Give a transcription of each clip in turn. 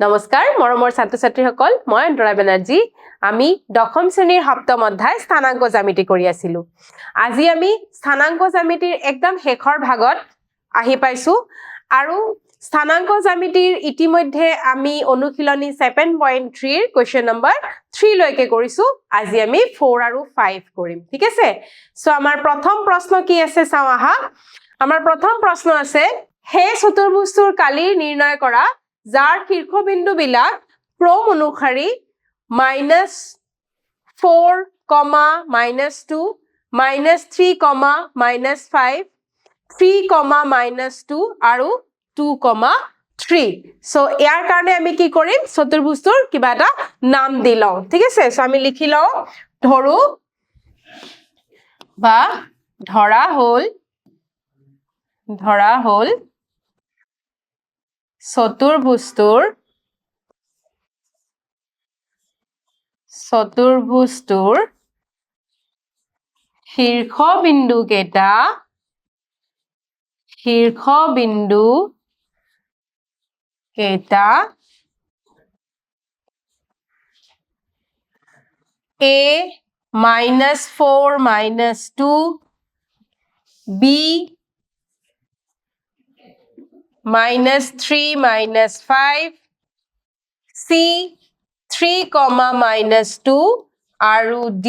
নমস্কাৰ মৰমৰ ছাত্ৰ ছাত্ৰীসকল মই অন্তৰা বেনাৰ্জী। আমি দশম শ্ৰেণীৰ সপ্তম অধ্যায় স্থানাংক জ্যামিতি কৰি আছিলোঁ। আজি আমি স্থানাংক জ্যামিতিৰ একদম শেষৰ ভাগত আহি পাইছোঁ আৰু স্থানাংক জ্যামিতিৰ ইতিমধ্যে আমি অনুশীলনী ছেভেন পইণ্ট থ্ৰীৰ কুৱেশ্যন নম্বৰ থ্ৰীলৈকে কৰিছোঁ। আজি আমি ফ'ৰ আৰু ফাইভ কৰিম, ঠিক আছে? চ' আমাৰ প্ৰথম প্ৰশ্ন কি আছে, চাওঁ আহা। আমাৰ প্ৰথম প্ৰশ্ন আছে সেই চতুৰ্ভুজটোৰ কালি নিৰ্ণয় কৰা যাৰ শীৰ্ষবিন্দুবিলাক ক্ৰম অনুসাৰী minus four comma minus two minus three comma minus five three comma minus two আৰু টু কমা থ্ৰী চ' ইয়াৰ কাৰণে আমি কি কৰিম? চতুৰ্ভুজটোৰ কিবা এটা নাম দি লওঁ। ঠিক আছে? চ' আমি লিখি লওঁ, ধৰো বা ধৰা হ'ল ধৰা হ'ল চতুৰ্ভুজটোৰ চতুৰ্ভুজটোৰ কেইটা শীৰ্ষবিন্দু কেইটা A minus four minus two B minus 3 minus 5 c 3 comma minus 2 আৰু d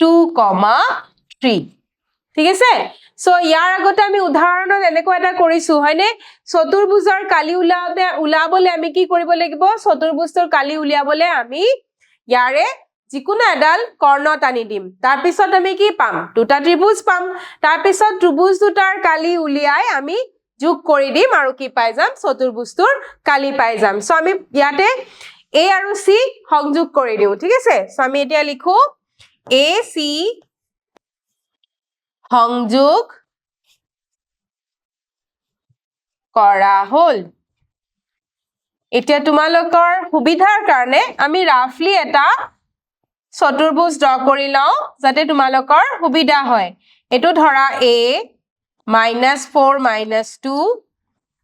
2 comma 3 ঠিক আছে? চ' ইয়াৰ আগতে আমি উদাহৰণত এনেকুৱা এটা কৰিছো, হয়নে? চতুৰ্ভুজৰ কালি ওলাওতে ওলাবলে আমি কি কৰিব লাগিব? চতুৰ্ভুজটোৰ কালি উলিয়াবলে আমি ইয়াৰে যিকোনো এডাল কৰ্ণ টানি দিম। তাৰপিছত আমি কি পাম? দুটা ত্ৰিভুজ পাম। তাৰপিছত ত্ৰিভুজ দুটাৰ কালি উলিয়াই আমি যোগ কৰি দিম আৰু কি পাই যাম? চতুৰ্ভুজটোৰ কালি পাই যাম। চ' আমি ইয়াতে এ আৰু চি সংযোগ কৰি দিওঁ ঠিক আছে? চ' আমি এতিয়া লিখো এ চি সংযোগ কৰা হ'ল। এতিয়া তোমালোকৰ সুবিধাৰ কাৰণে আমি ৰাফলি এটা চতুৰ্ভুজ ড্ৰ কৰি লওঁ যাতে তোমালোকৰ সুবিধা হয়। এইটো ধৰা A minus four minus two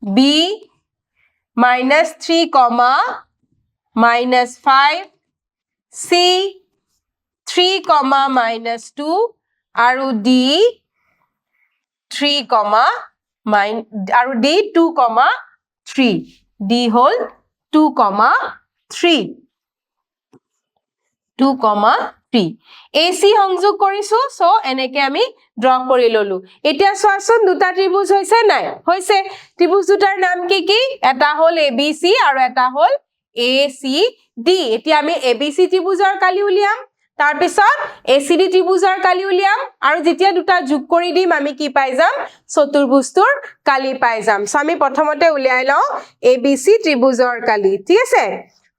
B minus three comma minus five C three comma minus two আৰু ডি থ্ৰী কমা মাইন আৰু D two comma three D হ'ল two comma three two comma three A C সংযোগ কৰিছো চ' এনেকে আমি draw কৰি ললো। এতিয়া চোৱাচোন দুটা ত্ৰিভুজ হৈছে নাই? হৈছে। ত্ৰিভুজ দুটাৰ নাম কি কি? এটা হ'ল এ বি চি আৰু এটা হ'ল এ চি ডি এতিয়া আমি এ বি চি ত্ৰিভুজৰ কালি উলিয়াম। তাৰপিছত এ চি ডি ত্ৰিভুজৰ কালি উলিয়াম। আৰু যেতিয়া দুটা যোগ কৰি দিম, আমি কি পাই যাম? চতুৰ্ভুজটোৰ কালি পাই যাম। চ' আমি প্ৰথমতে উলিয়াই লওঁ এ বি চি ত্ৰিভুজৰ কালি। ঠিক আছে?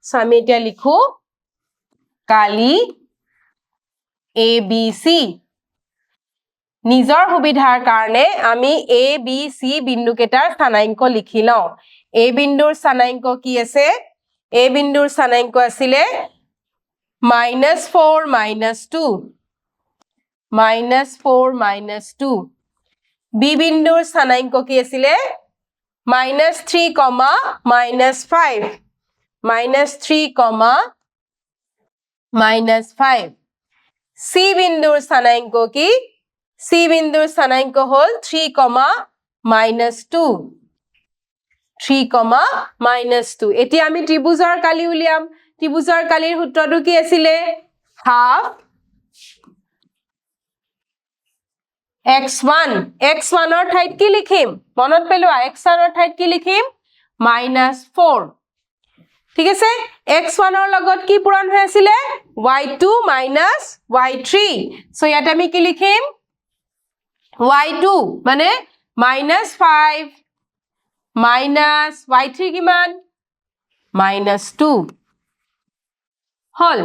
চ' আমি এতিয়া লিখো কালি এ বি চি নিজৰ সুবিধাৰ কাৰণে আমি এ বি চি বিন্দুকেইটাৰ স্থানাংক লিখি লওঁ। এ বিন্দুৰ স্থানাংক কি আছে? এ বিন্দুৰ স্থানাংক আছিলে minus four minus two minus four minus two B বিন্দুৰ স্থানাংক কি আছিলে? Minus three comma minus five minus three comma minus five C বিন্দুৰ স্থানাংক কি? চি বিন্দুৰ স্থানাংক হ'ল three comma minus two three comma minus two এতিয়া আমি ত্ৰিভুজৰ কালি উলিয়াম। ত্ৰিভুজৰ কালিৰ সূত্ৰটো কি আছিলে? হাফ এক্স ওৱান এক্স ওৱানৰ ঠাইত কি লিখিম? মনত পেলোৱা এক্স ওৱানৰ ঠাইত কি লিখিম? মাইনাছ ফ'ৰ ঠিক আছে? এক্স ওৱানৰ লগত কি পূৰণ হৈ আছিলে? Y two minus Y three so' ইয়াত আমি কি লিখিম? ৱাই টু মানে minus five minus Y three কিমান? মাইনাছ টু হ'ল,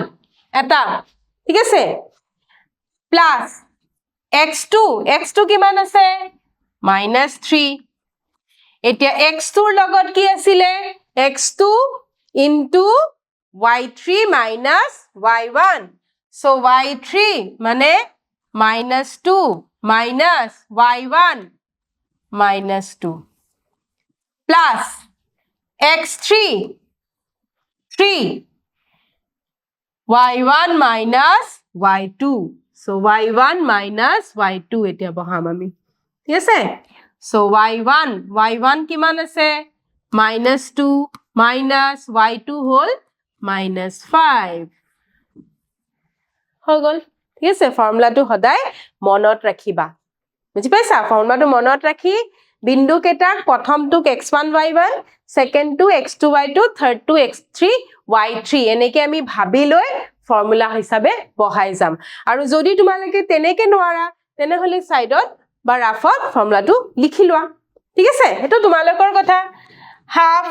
এটা। ঠিক আছে? Plus X two X two কিমান আছে? মাইনাছ থ্ৰী এতিয়া এক্স টুৰ লগত কি আছিলে? X two into Y three minus Y one so' Y three মানে minus two minus Y one minus two plus X three three Y one minus Y two so' Y one minus Y two এতিয়া বহাম আমি ঠিক আছে চ' Y one Y one কিমান আছে minus two minus Y two হ'ল minus five হৈ গ'ল। ঠিক আছে ফৰ্মুলাটো সদায় মনত ৰাখিবা। বুজি পাইছা? ফৰ্মুলাটো মনত ৰাখি বিন্দু কেইটাক, প্ৰথমটোক এক্স ওৱান ৱাই ওৱান ছেকেণ্ডটো এক্স টু ৱাই টু থাৰ্ডটো এক্স থ্ৰী ৱাই থ্ৰী এনেকে আমি ভাবি লৈ ফৰ্মুলা হিচাপে বহাই যাম। আৰু যদি তোমালোকে তেনেকে নোৱাৰা, তেনেহ'লে ছাইডত বা ৰাফত ফৰ্মুলাটো লিখি লোৱা। ঠিক আছে? সেইটো তোমালোকৰ কথা। হাফ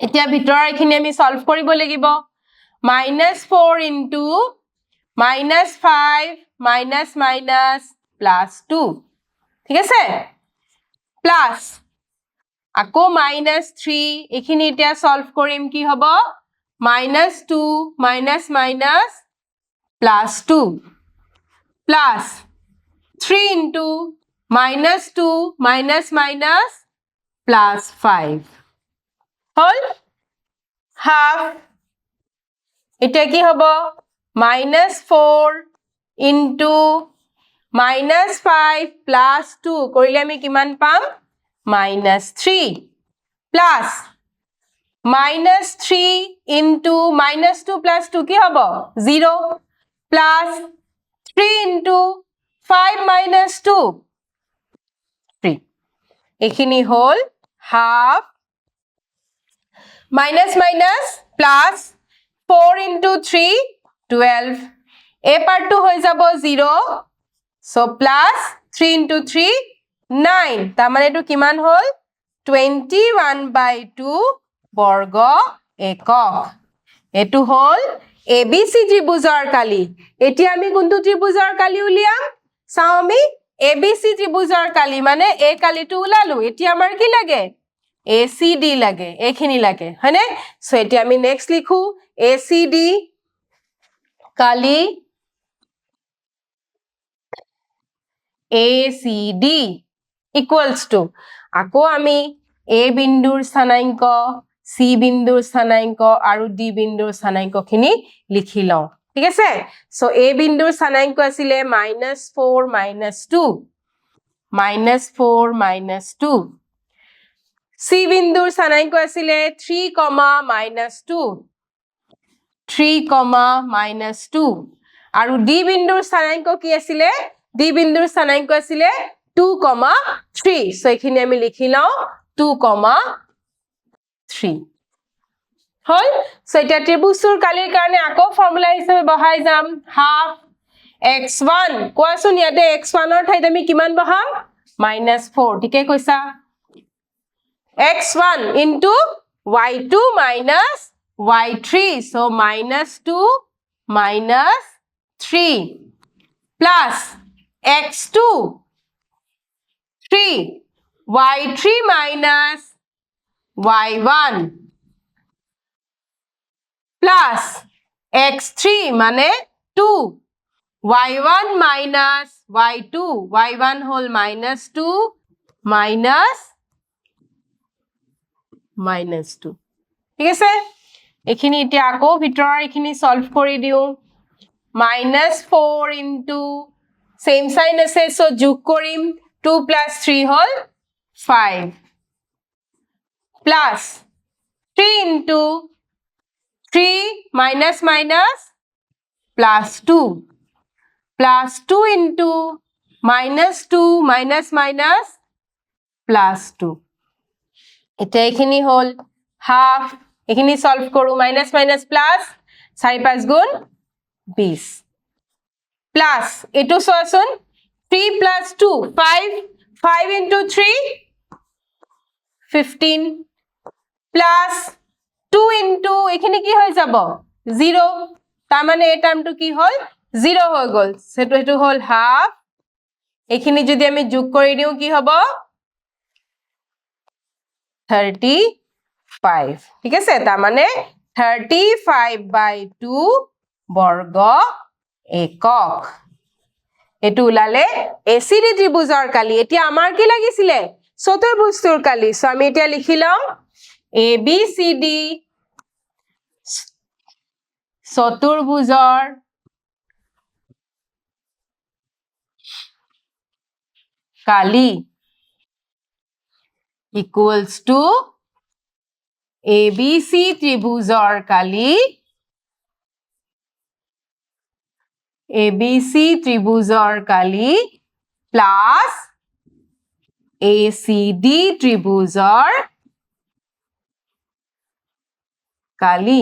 এতিয়া ভিতৰৰ এইখিনি আমি চল্ভ কৰিব লাগিব। Minus four into minus five minus minus plus two ঠিক আছে? প্লাছ আকৌ মাইনাছ থ্ৰী এইখিনি এতিয়া চল্ভ কৰিম, কি হ'ব? Minus two minus minus plus two plus three into minus two minus minus plus five হ'ল হাফ এতিয়া কি হ'ব? Minus four into minus five plus two কৰিলে আমি কিমান পাম? Minus three plus minus three into minus two plus two কি হ'ব? Zero' plus three into five minus two three এইখিনি হ'ল half minus minus plus four into three twelve এই পাৰ্টটো হৈ যাব zero' so' plus three into three nine তাৰমানে এইটো কিমান হ'ল? টুৱেণ্টি ওৱান বাই টু বৰ্গ একক। এইটো হ'ল এ বি চি ত্ৰিভুজৰ কালি। এতিয়া আমি কোনটো ত্ৰিভুজৰ কালি উলিয়াম? চাওঁ আমি? এ বি চি ত্ৰিভুজৰ কালি। মানে এই কালিটো ওলালো এতিয়া আমাৰ কি লাগে? এ চি ডি লাগে এইখিনি লাগে, হয়নে? চ' এতিয়া আমি নেক্সট লিখো A C D Kali A C D equals to আকৌ আমি এ বিন্দুৰ স্থানাংক চি বিন্দুৰ স্থানাংক আৰু ডি বিন্দুৰ স্থানাংকখিনি লিখি লওঁ, ঠিক আছে? চ' এ বিন্দুৰ স্থানাংক আছিলে minus four minus two minus four minus two C বিন্দুৰ স্থানাংক আছিলে three comma minus two three comma minus two আৰু ডি বিন্দুৰ স্থানাংক কি আছিলে ডি বিন্দুৰ স্থানাংক আছিলে টু কমা থ্ৰী চ' এইখিনি আমি লিখি লওঁ টু কমা থ্ৰী হ'ল? চ' এতিয়া ত্ৰিভুজটোৰ কালিৰ কাৰণে আকৌ। ফৰ্মুলা হিচাপে বহাই যাম। হাফ এক্স ওৱান কোৱাচোন ইয়াতে এক্স ওৱানৰ ঠাইত আমি কিমান বহাম? মাইনাছ ফ'ৰ ঠিকে কৈছা? x1 into y2 minus y3. So minus 2 minus 3 plus x2 3 y3 minus y1 plus x3 মানে 2 y1 minus y2 y1 whole minus 2 minus minus two ঠিক আছে? এইখিনি এতিয়া আকৌ ভিতৰৰ এইখিনি চল্ভ কৰি দিওঁ। মাইনাছ ফ'ৰ ইনটু ছেইম চাইন আছে চ' যোগ কৰিম। টু প্লাছ থ্ৰী হ'ল five plus three into three minus minus plus two plus two into minus two minus minus plus two এতিয়া এইখিনি হ'ল হাফ এইখিনি চল্ভ কৰোঁ মাইনাছ মাইনাছ প্লাছ চাৰি পাঁচ গুণ বিছ প্লাছ এইটো চোৱাচোন three plus two five five into three fifteen plus two into এইখিনি কি হৈ যাব? জিৰ' তাৰমানে এই টাৰ্মটো কি হ'ল? জিৰ' হৈ গ'ল। সেইটো সেইটো হ'ল হাফ এইখিনি যদি আমি যোগ কৰি দিওঁ কি হ'ব? থাৰ্টি ফাইভ ঠিক আছে? তাৰমানে থাৰ্টি ফাইভ বাই টু বৰ্গ একক। এইটো ওলালে এ চি ডি ত্ৰিভুজৰ কালি, এতিয়া আমাৰ কি লাগিছিলে? চতুৰ্ভুজটোৰ কালি। চ' আমি এতিয়া লিখি লওঁ এ বি চি ডি চতুৰ্ভুজৰ কালি। Equals to A B C ত্ৰিভুজৰ কালি এ বি চি ত্ৰিভুজৰ কালি প্লাছ এ চি ডি ত্ৰিভুজৰ কালি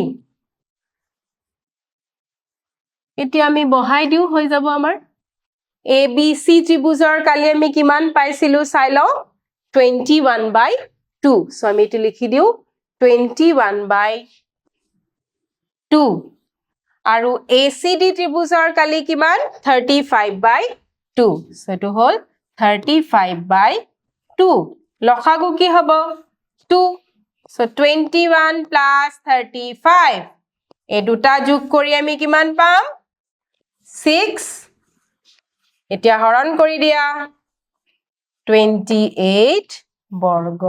এতিয়া আমি বহাই দিওঁ, হৈ যাব আমাৰ। এ বি চি ত্ৰিভুজৰ কালি আমি কিমান পাইছিলো? চাই লওঁ। টুৱেণ্টি ওৱান বাই টু চ' আমি এইটো লিখি দিওঁ টুৱেণ্টি ওৱান বাই টু আৰু এ চি ডি ত্ৰিভুজৰ কালি কিমান থাৰ্টি ফাইভ বাই টু চ' এইটো হ'ল থাৰ্টি ফাইভ বাই টু লসাগু কি হ'ব? Two so' twenty one plus thirty five এই দুটা যোগ কৰি আমি কিমান পাম? ছিক্স এতিয়া হৰণ কৰি দিয়া। টুৱেণ্টি এইট বৰ্গ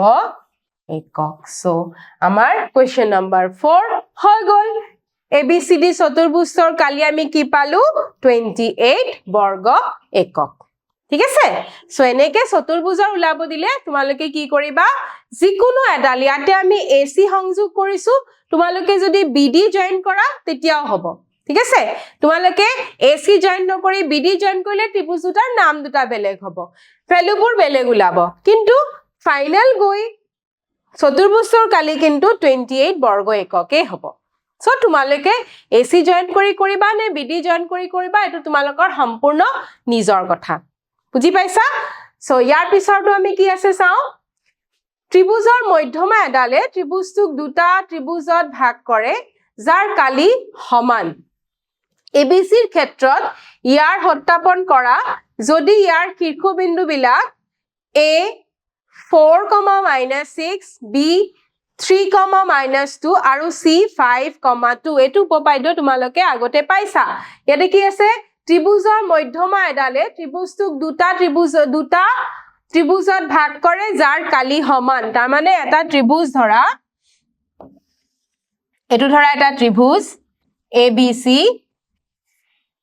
একক। চ' আমাৰ কুৱেশ্যন নম্বৰ ফ'ৰ হৈ গ'ল। এ বি চি ডি চতুৰ্ভুজৰ কালি আমি কি পালো? টুৱেণ্টি এইট বৰ্গ একক। ঠিক আছে? চ' এনেকে চতুৰ্ভুজৰ ওলাব দিলে তোমালোকে কি কৰিবা? যিকোনো এডাল, ইয়াতে আমি এ চি সংযোগ কৰিছো। তোমালোকে যদি বি ডি জইন কৰা, তেতিয়াও হ'ব। ঠিক আছে? তোমালোকে এ চি জইন নকৰি বি ডি জইন কৰিলে ত্ৰিভুজ দুটাৰ নাম দুটা বেলেগ হ'ব। ভেলুবোৰ বেলেগ ওলাব। কিন্তু ফাইনেল গৈ চতুৰ্ভুজৰ কালি কিন্তু টুৱেণ্টি এইট বৰ্গ এককেই হ'ব। চ' তোমালোকে এ চি জইন কৰি কৰিবা নে বি ডি জইন কৰি কৰিবা, এইটো তোমালোকৰ সম্পূৰ্ণ নিজৰ কথা। বুজি পাইছা? চ' ইয়াৰ পিছৰটো আমি কি আছে চাওঁ? ত্ৰিভুজৰ মধ্যমা এডালে ত্ৰিভুজটোক দুটা ত্ৰিভুজত ভাগ কৰে, যাৰ কালি সমান। এ বি চিৰ ক্ষেত্ৰত ইয়াৰ সত্যাপন কৰা, যদি ইয়াৰ শীৰ্ষবিন্দুবিলাক A four comma minus six B three comma minus two আৰু চি ফাইভ কমা টু এইটো উপপাদ্য তোমালোকে আগতে পাইছা। ইয়াতে কি আছে? ত্ৰিভুজৰ মধ্যমা এডালে ত্ৰিভুজটোক দুটা ত্ৰিভুজ, দুটা ত্ৰিভুজত ভাগ কৰে, যাৰ কালি সমান। তাৰমানে এটা ত্ৰিভুজ ধৰা, এইটো ধৰা এটা ত্ৰিভুজ এ বি চি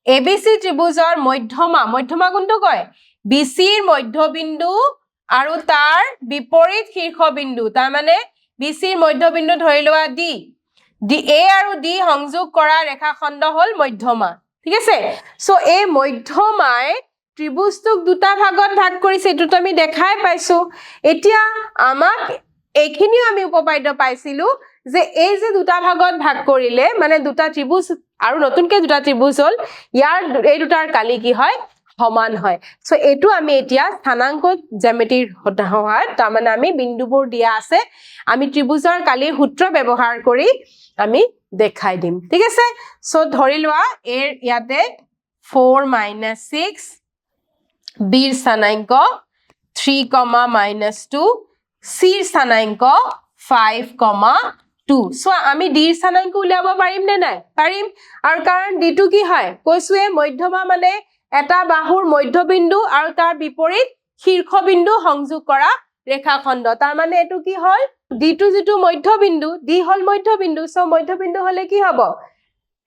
এ বি চি ত্ৰিভুজৰ মধ্যমা মধ্যমা কোনটো কয়? বি চিৰ মধ্যবিন্দু আৰু তাৰ বিপৰীত শীৰ্ষবিন্দু তাৰমানে বি চিৰ মধ্যবিন্দু ধৰি লোৱা ডি ডি এ আৰু ডি সংযোগ কৰা ৰেখাখণ্ড হ'ল মধ্যমা ঠিক আছে? চ' এই মধ্যমাই ত্ৰিভুজটোক দুটা ভাগত ভাগ কৰিছে এইটোতো আমি দেখাই পাইছো। এতিয়া আমাক এইখিনিও আমি উপপাদ্য পাইছিলো যে এই যে দুটা ভাগত ভাগ কৰিলে মানে দুটা ত্ৰিভুজ আৰু নতুনকে দুটা ত্ৰিভুজ হ'ল, ইয়াৰ এই দুটাৰ কালি কি হয়? সমান হয়। চ' এইটো আমি এতিয়া স্থানাংক জ্যামিতিৰ সহায়ত তাৰমানে আমি বিন্দুবোৰ দিয়া আছে, আমি ত্ৰিভুজৰ কালিৰ সূত্ৰ ব্যৱহাৰ কৰি আমি দেখাই দিম। ঠিক আছে? চ' ধৰি লোৱা, এৰ ইয়াতে ফ'ৰ মাইনাছ ছিক্স বিৰ স্থানাংক থ্ৰী কমা মাইনাছ টু চিৰ স্থানাংক ফাইভ কমা টু। চ' আমি ডিৰ স্থানাংক উলিয়াব পাৰিম নে নাই? পাৰিম। আৰু কাৰণ ডিটো কি হয়? কৈছোৱে মধ্যমা মানে এটা বাহুৰ মধ্যবিন্দু আৰু তাৰ বিপৰীত শীৰ্ষবিন্দু সংযোগ কৰা ৰেখাখণ্ড। তাৰমানে এইটো কি হ'ল? ডিটো যিটো মধ্যবিন্দু, ডি হ'ল মধ্যবিন্দু। চ' মধ্যবিন্দু হ'লে কি হ'ব?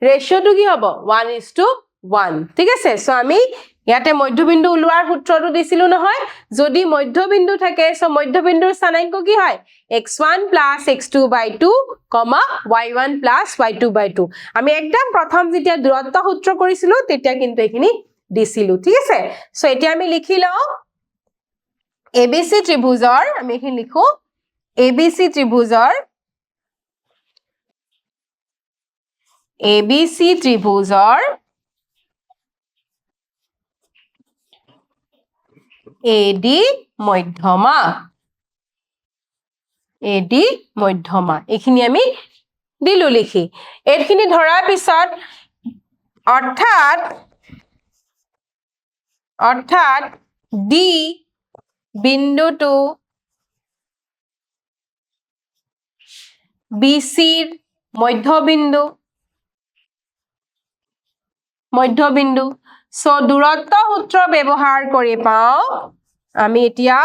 ৰেচিঅ'টো কি হ'ব? ওৱান ইজ টু ওৱান ঠিক আছে? চ' আমি ইয়াতে মধ্যবিন্দু ওলোৱাৰ সূত্ৰটো দিছিলো নহয়। যদি মধ্যবিন্দু থাকে চ' মধ্যবিন্দুৰ স্থানাংক কি হয়? X one plus X two by two comma Y one plus Y two by two আমি একদম প্ৰথম যেতিয়া দূৰত্ব সূত্ৰ কৰিছিলো, তেতিয়া কিন্তু এইখিনি দিছিলো, ঠিক আছে? চ' এতিয়া আমি লিখি লওঁ। এ বি চি ত্ৰিভুজৰ, আমি এইখিনি লিখো। এ বি চি ত্ৰিভুজৰ এ বি চি ত্ৰিভুজৰ এ ডি মধ্যমা। এ ডি মধ্যমা। এইখিনি আমি দিলো লিখি। এইখিনি ধৰাৰ পিছত, অৰ্থাৎ অৰ্থাৎ ডি বিন্দুটো বি মধ্যবিন্দু মধ্যবিন্দু চ' দূৰত্ব সূত্ৰ ব্যৱহাৰ কৰি পাওঁ। আমি এতিয়া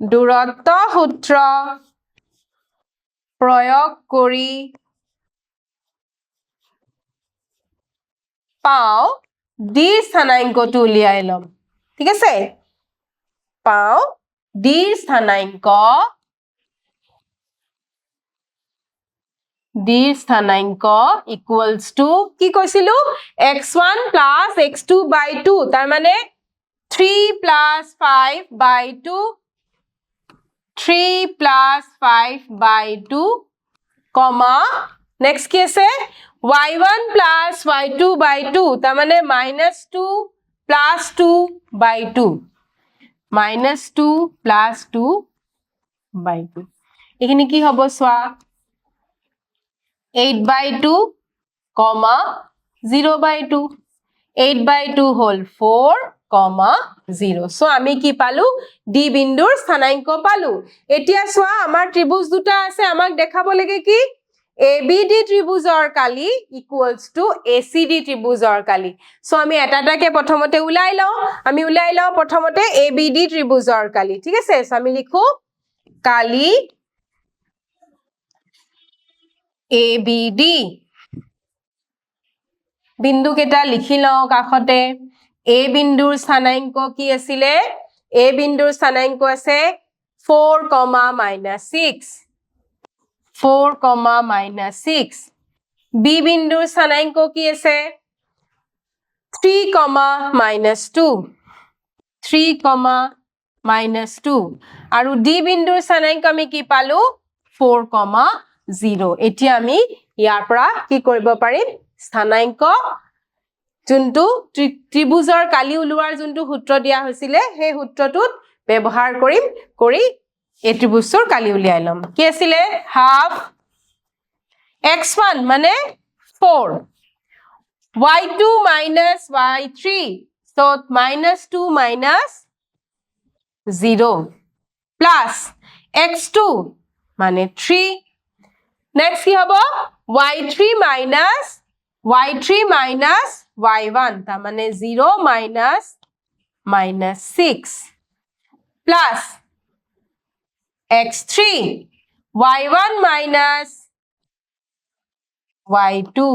দূৰত্ব সূত্ৰ প্ৰয়োগ কৰি পাওঁ। ডিৰ স্থানাংকটো উলিয়াই ল'ম। ঠিক আছে? পাওঁ। ডিৰ স্থানাংক ডিৰ স্থানাংক ইকুৱেলছ টু কি কৈছিলো? X one plus X two by two তাৰমানে three plus five by two three plus five by two comma next কি আছে? y1 one plus Y two by two তাৰমানে minus two plus two by two minus two plus two by two এইখিনি কি হ'ব চোৱা? Eight by two comma zero' by two eight by two হ'ল four comma zero' so' আমি কি পালো? D বিন্দুৰ স্থানাংক পালো। এতিয়া চোৱা, আমাৰ ত্ৰিভুজ দুটা আছে, আমাক দেখাব লাগে কি? এ বি ডি ত্ৰিভুজৰ কালি equals to A C D ত্ৰিভুজৰ কালি। চ' আমি এটা এটাকে প্ৰথমতে ওলাই লওঁ। আমি ওলাই লওঁ প্ৰথমতে এ বি ডি ত্ৰিভুজৰ কালি। ঠিক আছে? চ' আমি লিখো, কালি এ বি ডি বিন্দু কেইটা লিখি লওঁ কাষতে। এ বিন্দুৰ স্থানাংক কি আছিলে? এ বিন্দুৰ স্থানাংক আছে four comma minus six four comma minus six B বিন্দুৰ স্থানাংক কি আছে? Three comma minus two three comma minus two আৰু ডি বিন্দুৰ স্থানাংক আমি কি পালো? ফ'ৰ কমা জিৰ' এতিয়া আমি ইয়াৰ পৰা কি কৰিব পাৰিম? স্থানাংক যোনটো ত্ৰি- ত্ৰিভুজৰ কালি ওলোৱাৰ যোনটো সূত্ৰ দিয়া হৈছিলে সেই সূত্ৰটোত ব্যৱহাৰ কৰিম কৰি এই ত্ৰিভুজটোৰ কালি উলিয়াই ল'ম। কি আছিলে? হাফ এক্স ওৱান মানে four Y two minus Y three so' minus two minus zero' plus X two মানে থ্ৰী নেক্সট কি হ'ব Y three minus Y three minus Y one তাৰমানে zero' minus minus six plus X three Y one minus Y two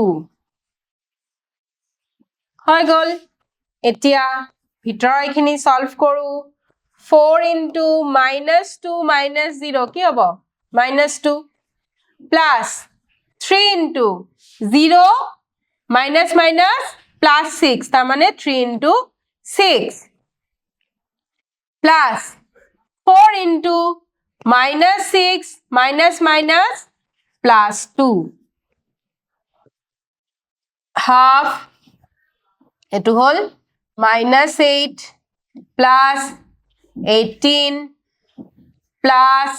হৈ গ'ল। এতিয়া ভিতৰৰ এইখিনি solve কৰোঁ। Four into minus two minus zero' কি হ'ব? Minus two plus three into zero' minus minus plus six তাৰমানে three into six plus four into minus six minus minus plus two half এইটো হ'ল minus eight plus eighteen plus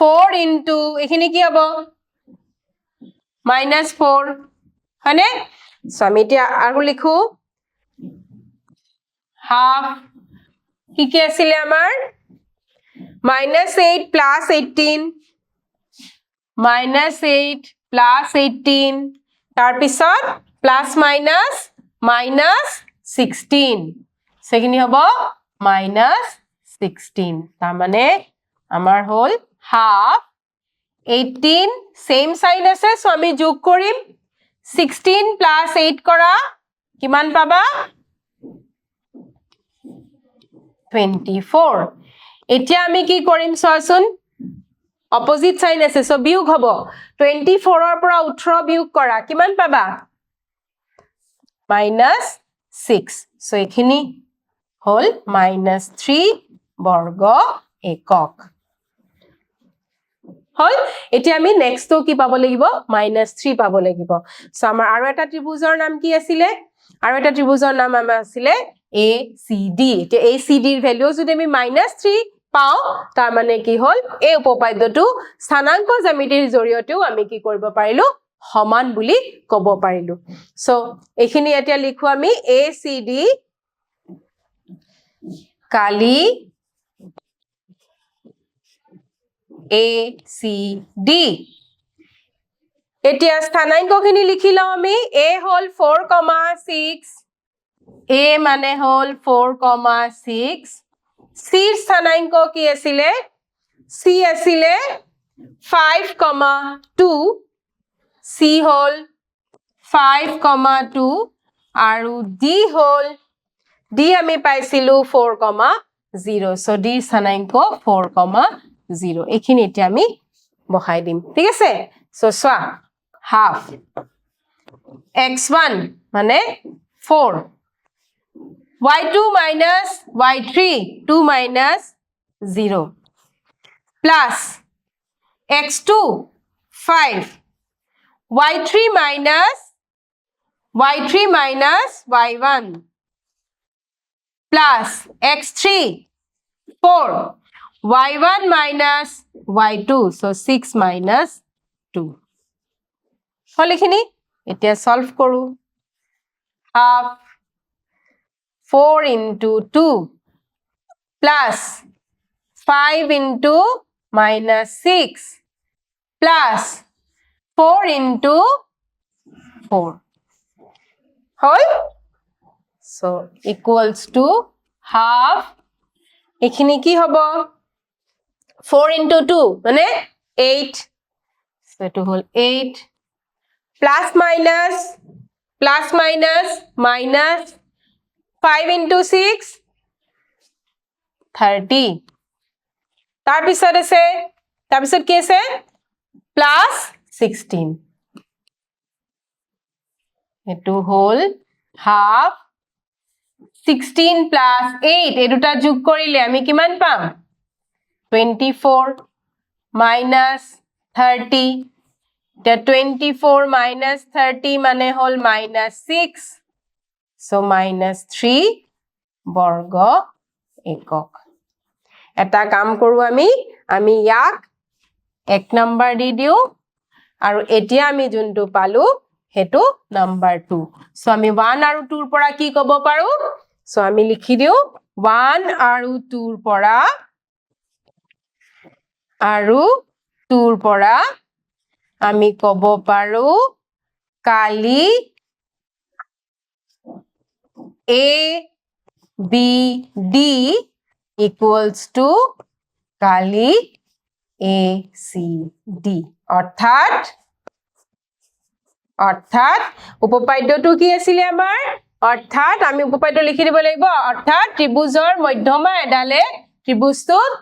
four into এইখিনি কি হ'ব? Minus four হয়নে? চ' আমি এতিয়া আৰু লিখো। হাফ কি কি আছিলে আমাৰ minus eight plus eighteen minus eight plus eighteen তাৰপিছত প্লাছ মাইনাছ মাইনাছ ছিক্সটিন সেইখিনি হ'ব মাইনাছ ছিক্সটিন তাৰমানে আমাৰ হ'ল হাফ এইটিন ছেইম চাইন আছে চ' আমি যোগ কৰিম। ছিক্সটিন প্লাছ এইট কৰা কিমান পাবা? টুৱেণ্টি ফ'ৰ এতিয়া আমি কি কৰিম চোৱাচোন? অপজিট চাইন আছে চ' বিয়োগ হ'ব। টুৱেণ্টি ফ'ৰৰ পৰা ওঠৰ বিয়োগ কৰা কিমান পাবা? মাইনাছ ছিক্স চ' এইখিনি হ'ল মাইনাছ থ্ৰী বৰ্গ একক। হ'ল এতিয়া আমি নেক্সটটো কি পাব লাগিব? মাইনাছ থ্ৰী পাব লাগিব। চ' আমাৰ আৰু এটা ত্ৰিভুজৰ নাম কি আছিলে? আৰু এটা ত্ৰিভুজৰ নাম আমাৰ আছিলে এ চি ডি এতিয়া এ চি ডিৰ ভেলিউ যদি আমি মাইনাছ থ্ৰী পাওঁ তাৰমানে কি হ'ল? এই উপপাদ্যটো স্থানাংক জ্যামিতিৰ জৰিয়তেও আমি কি কৰিব পাৰিলো? সমান বুলি ক'ব পাৰিলো। চ' এইখিনি এতিয়া লিখো আমি এ চি ডি কালি এ চি ডি এতিয়া স্থানাংকখিনি লিখি লওঁ আমি। এ হ'ল ফ'ৰ কমা ছিক্স এ মানে হ'ল ফ'ৰ কমা ছিক্স চিৰ স্থানাংক কি আছিলে? চি আছিলে ফাইভ কমা টু চি হ'ল ফাইভ কমা টু আৰু ডি হ'ল ডি আমি পাইছিলো ফ'ৰ কমা জিৰ' চ' ডিৰ স্থানাংক ফ'ৰ কমা জিৰ' এইখিনি এতিয়া আমি বহাই দিম, ঠিক আছে? চ' চোৱা হাফ এক্স ওৱান মানে four Y two minus Y three two minus zero' plus X two five Y three minus Y three minus Y one plus X three four Y one minus Y two so' six minus two হ'ল এইখিনি এতিয়া চল্ভ কৰোঁ। Half four into two plus five into minus six plus four into four হ'ল? So' equals to half এইখিনি কি হ'ব? Four into two মানে এইট এইটো হ'ল eight plus minus plus minus minus five into six thirty তাৰপিছত আছে তাৰপিছত কি আছে প্লাছ ছিক্সটিন এইটো হ'ল হাফ ছিক্সটিন প্লাছ এইট এই দুটা যোগ কৰিলে আমি কিমান পাম টুৱেণ্টি ফ'ৰ মাইনাছ থাৰ্টি এতিয়া টুৱেণ্টি ফ'ৰ মাইনাছ থাৰ্টি মানে হ'ল minus six so' minus three বৰ্গ একক। এটা কাম কৰোঁ আমি আমি ইয়াক এক নম্বৰ দি দিওঁ, আৰু এতিয়া আমি যোনটো পালো, সেইটো নাম্বাৰ টু চ' আমি ওৱান আৰু টুৰ পৰা কি ক'ব পাৰোঁ? চ' আমি লিখি দিওঁ ওৱান আৰু টুৰ পৰা আৰু টুৰ পৰা আমি ক'ব পাৰোঁ কালি A B D equals to Kali A C D অৰ্থাৎ অৰ্থাৎ, উপপাদ্যটো কি আছিলে আমাৰ? অৰ্থাৎ, আমি উপপাদ্য লিখি দিব লাগিব। অৰ্থাৎ, ত্ৰিভুজৰ মধ্যমা এডালে ত্ৰিভুজটোত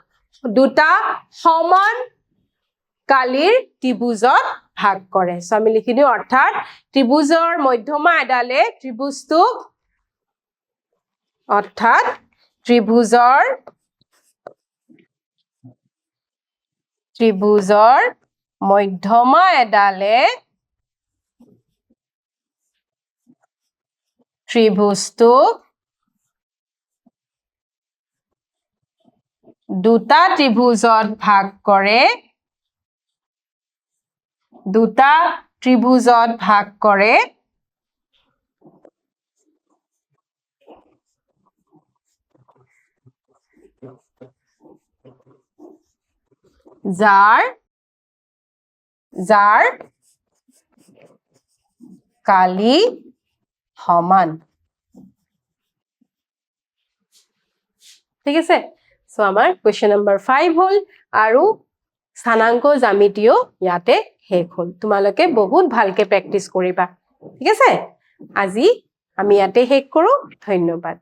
দুটা সমান কালিৰ ত্ৰিভুজত ভাগ কৰে। চ' আমি লিখি অৰ্থাৎ ত্ৰিভুজৰ মধ্যমা এডালে ত্ৰিভুজটোক, অৰ্থাৎ ত্ৰিভুজৰ ত্ৰিভুজৰ মধ্যমা এডালে ত্ৰিভুজটোক দুটা ত্ৰিভুজত ভাগ কৰে। দুটা ত্ৰিভুজত ভাগ কৰে। যাৰ যাৰ কালি সমান। ঠিক আছে? চ' আমাৰ কুৱেশ্যন নম্বৰ ফাইভ হ'ল আৰু স্থানাংক জ্যামিতিও ইয়াতে শেষ হ'ল। তোমালোকে বহুত ভালকে প্ৰেক্টিচ কৰিবা। ঠিক আছে? আজি আমি ইয়াতে শেষ কৰোঁ। ধন্যবাদ।